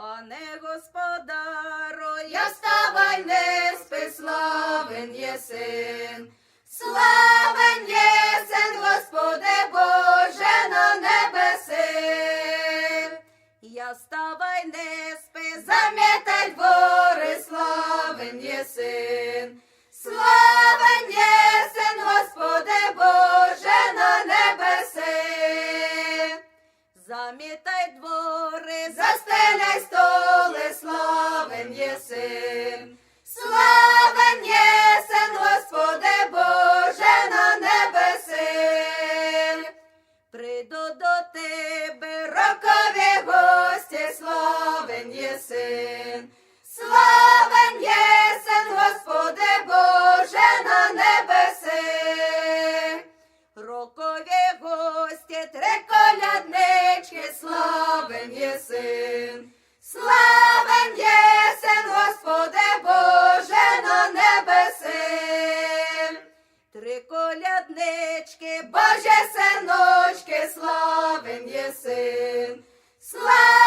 Пане господаро, Я вставай, не спи, славен єсин. Славен єсен, Господи Боже, на небеси. я вставай, не спи, Замітай двори, славен єсин. Славен єсен, Господи Боже, на небеси. замітай двори, Застеляй. Славен єсен, Господи Боже, коляднички, Боже синочки, славен єсин. Славен